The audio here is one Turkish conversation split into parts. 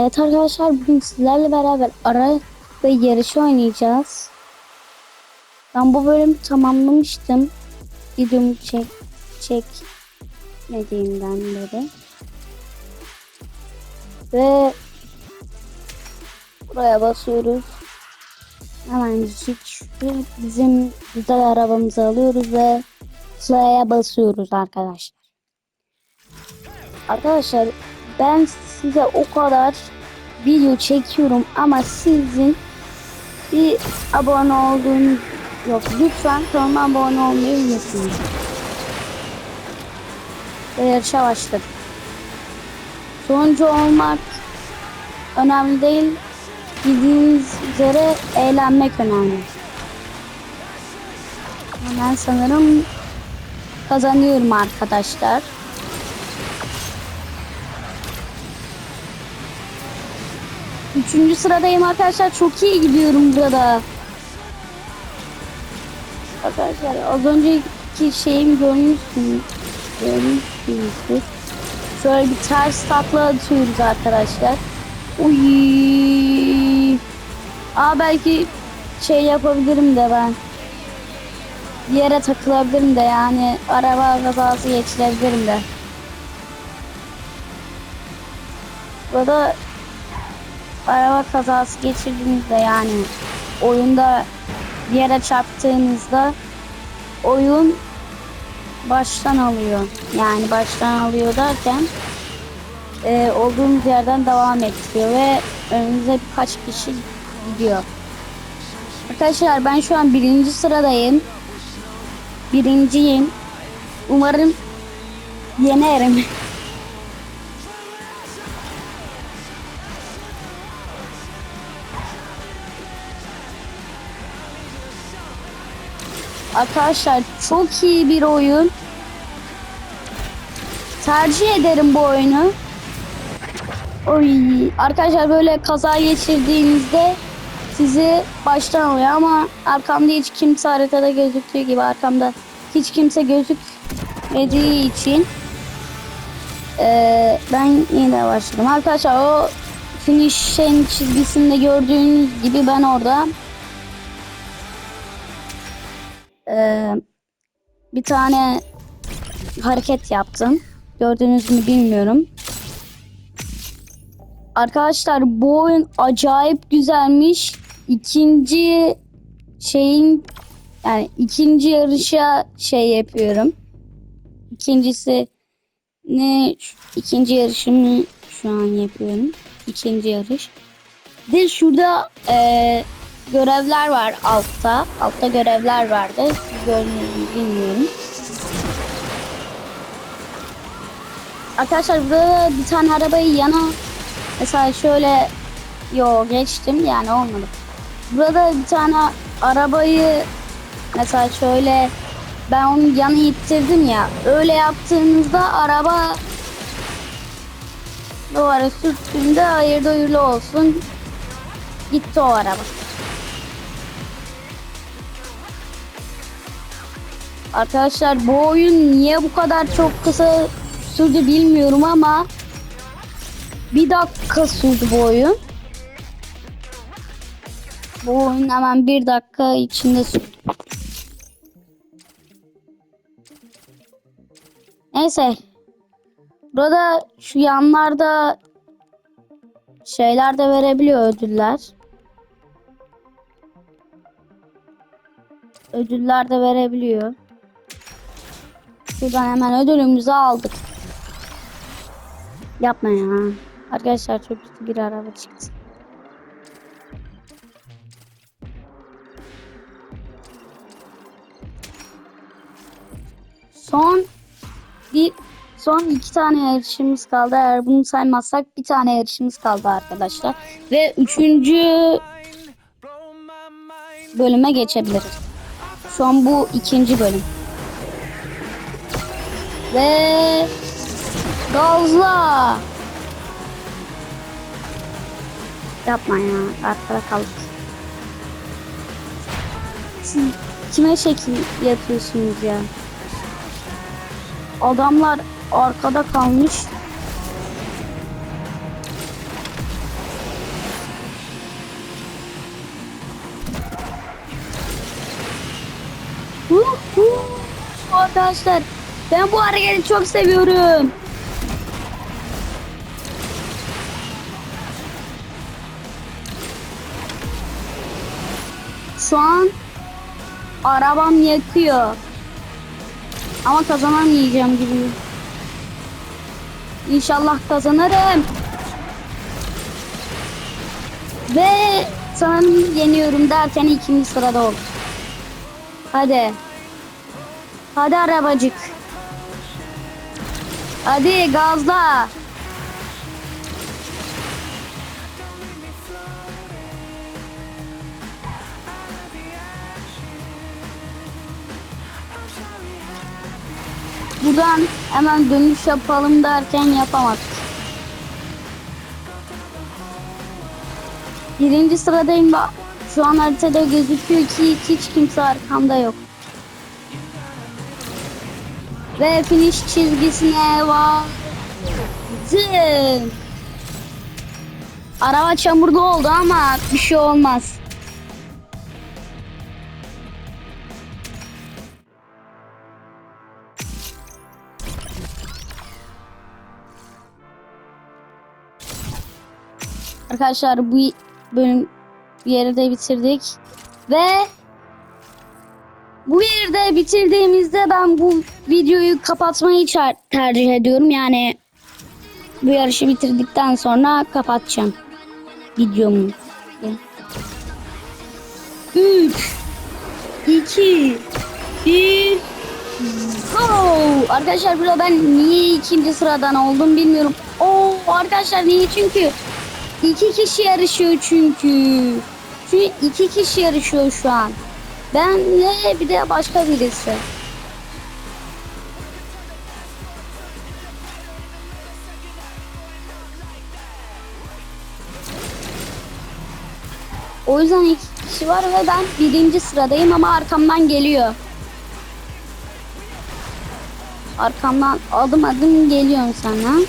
Evet arkadaşlar bugün sizlerle beraber ara ve yarışı oynayacağız. Ben bu bölümü tamamlamıştım. Videomu çek çekmediğimden beri. Ve buraya basıyoruz. Hemencik şu bizim güzel arabamızı alıyoruz ve sıraya basıyoruz arkadaşlar. Arkadaşlar ben size o kadar video çekiyorum ama sizin bir abone olduğunuz yok. Lütfen kanalıma abone olmayı unutmayın. Ve yarışa başladık. Sonuncu olmak önemli değil. Bildiğiniz üzere eğlenmek önemli. Ben sanırım kazanıyorum arkadaşlar. Üçüncü sıradayım arkadaşlar. Çok iyi gidiyorum burada. Arkadaşlar az önceki şeyimi görmüşsünüz. Görmüşsünüzdür. Şöyle bir ters takla atıyoruz arkadaşlar. Uy. Aa belki şey yapabilirim de ben. Yere takılabilirim de yani araba kazası geçirebilirim de. Burada araba kazası geçirdiğinizde yani oyunda bir yere çarptığınızda oyun baştan alıyor. Yani baştan alıyor derken e, olduğunuz yerden devam ettiriyor ve önünüze birkaç kişi gidiyor. Arkadaşlar ben şu an birinci sıradayım. Birinciyim. Umarım yenerim. Arkadaşlar çok iyi bir oyun. Tercih ederim bu oyunu. Oy, arkadaşlar böyle kaza geçirdiğinizde sizi baştan alıyor ama arkamda hiç kimse haritada gözüktüğü gibi arkamda hiç kimse gözükmediği için eee, ben yine başladım. Arkadaşlar o finish'in çizgisinde gördüğünüz gibi ben orada eee, bir tane hareket yaptım. Gördüğünüz mü bilmiyorum. Arkadaşlar bu oyun acayip güzelmiş. İkinci şeyin yani ikinci yarışa şey yapıyorum. İkincisi ne ikinci yarışımı şu an yapıyorum. İkinci yarış. Bir şurada eee, görevler var altta. Altta görevler vardı. Bilmiyorum. Arkadaşlar burada bir tane arabayı yana mesela şöyle yo geçtim yani olmadı. Burada bir tane arabayı mesela şöyle ben onu yana ittirdim ya öyle yaptığınızda araba duvara sürttüğünde hayırlı uğurlu olsun gitti o araba. Arkadaşlar bu oyun niye bu kadar çok kısa sürdü bilmiyorum ama bir dakika sürdü bu oyun. Bu oyun hemen bir dakika içinde sürdü. Neyse. Burada şu yanlarda şeyler de verebiliyor ödüller. Ödüller de verebiliyor. Şuradan hemen ödülümüzü aldık. Yapma ya. Arkadaşlar çok kötü bir araba çıktı. Son bir son iki tane yarışımız kaldı. Eğer bunu saymazsak bir tane yarışımız kaldı arkadaşlar. Ve üçüncü bölüme geçebiliriz. Şu an bu ikinci bölüm. Ve gazla. Yapma ya. Arkada kaldık. Siz kime şekil yapıyorsunuz ya? Adamlar arkada kalmış. Arkadaşlar ben bu hareketi çok seviyorum. Şu an arabam yakıyor. Ama kazanamayacağım gibi. İnşallah kazanırım. Ve sanırım yeniyorum derken ikinci sırada oldum. Hadi. Hadi arabacık. Hadi gazla. Buradan hemen dönüş yapalım derken yapamadık. Birinci sıradayım. Şu an haritada gözüküyor ki hiç kimse arkamda yok. Ve finish çizgisine vardım. Araba çamurlu oldu ama bir şey olmaz. Arkadaşlar bu bölüm yeri de bitirdik. Ve bu yeri de bitirdiğimizde ben bu videoyu kapatmayı tercih ediyorum. Yani bu yarışı bitirdikten sonra kapatacağım videomu. 3 2 1 Go! Arkadaşlar burada ben niye ikinci sıradan oldum bilmiyorum. Oo arkadaşlar niye çünkü iki kişi yarışıyor çünkü. Çünkü iki kişi yarışıyor şu an. Ben ve bir de başka birisi. O yüzden iki kişi var ve ben birinci sıradayım ama arkamdan geliyor. Arkamdan adım adım geliyorum sana.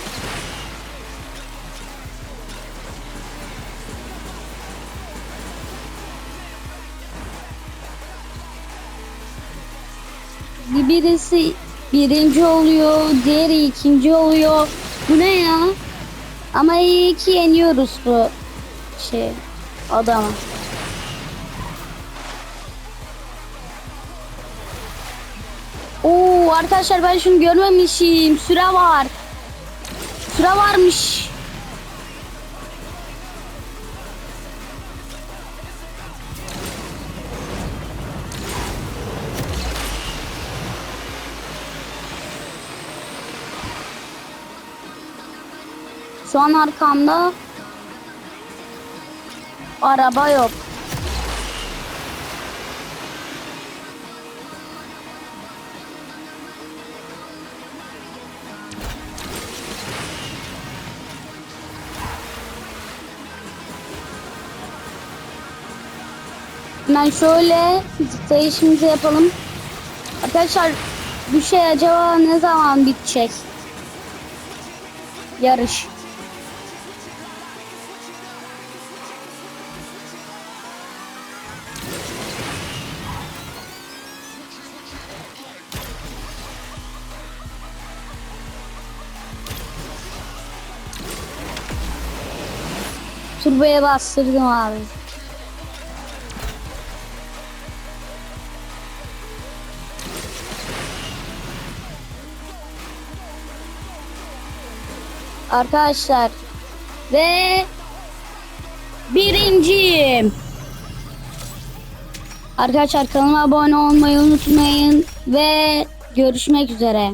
Birisi birinci oluyor, diğeri ikinci oluyor. Bu ne ya? Ama iyi ki yeniyoruz bu şey adamı. Oo arkadaşlar ben şunu görmemişim. Süre var. Süre varmış. Şu an arkamda araba yok. Ben şöyle değişimizi yapalım. Arkadaşlar bu şey acaba ne zaman bitecek? Yarış. Turboya bastırdım abi. Arkadaşlar ve birinciyim. Arkadaşlar kanalıma abone olmayı unutmayın ve görüşmek üzere.